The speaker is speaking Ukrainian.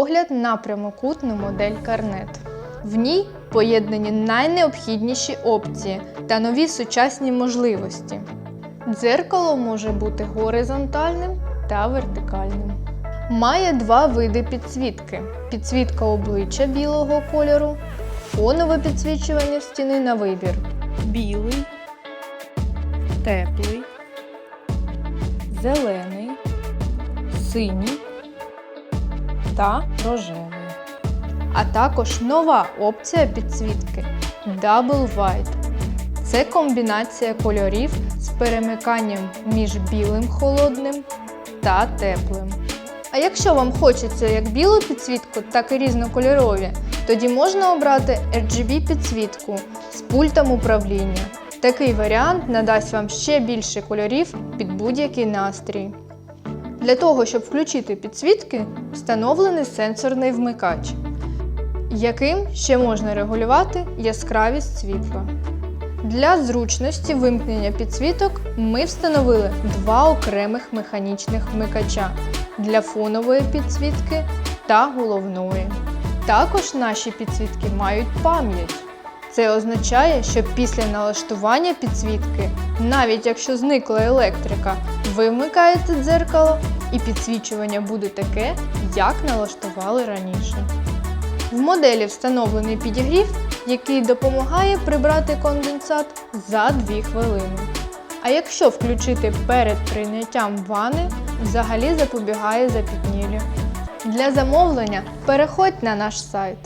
погляд на прямокутну модель Карнет. В ній поєднані найнеобхідніші опції та нові сучасні можливості. Дзеркало може бути горизонтальним та вертикальним. Має два види підсвітки: підсвітка обличчя білого кольору, фонове підсвічування стіни на вибір. білий, теплий, зелений, синій та рожевий. а також нова опція підсвітки Double White. Це комбінація кольорів з перемиканням між білим холодним та теплим. А якщо вам хочеться як білу підсвітку, так і різнокольорові, тоді можна обрати RGB підсвітку з пультом управління. Такий варіант надасть вам ще більше кольорів під будь-який настрій. Для того, щоб включити підсвітки, встановлений сенсорний вмикач яким ще можна регулювати яскравість світла. Для зручності вимкнення підсвіток ми встановили два окремих механічних вмикача для фонової підсвітки та головної. Також наші підсвітки мають пам'ять. Це означає, що після налаштування підсвітки, навіть якщо зникла електрика, ви дзеркало і підсвічування буде таке, як налаштували раніше. В моделі встановлений підігрів, який допомагає прибрати конденсат за 2 хвилини. А якщо включити перед прийняттям вани, взагалі запобігає запітніллю. Для замовлення переходь на наш сайт.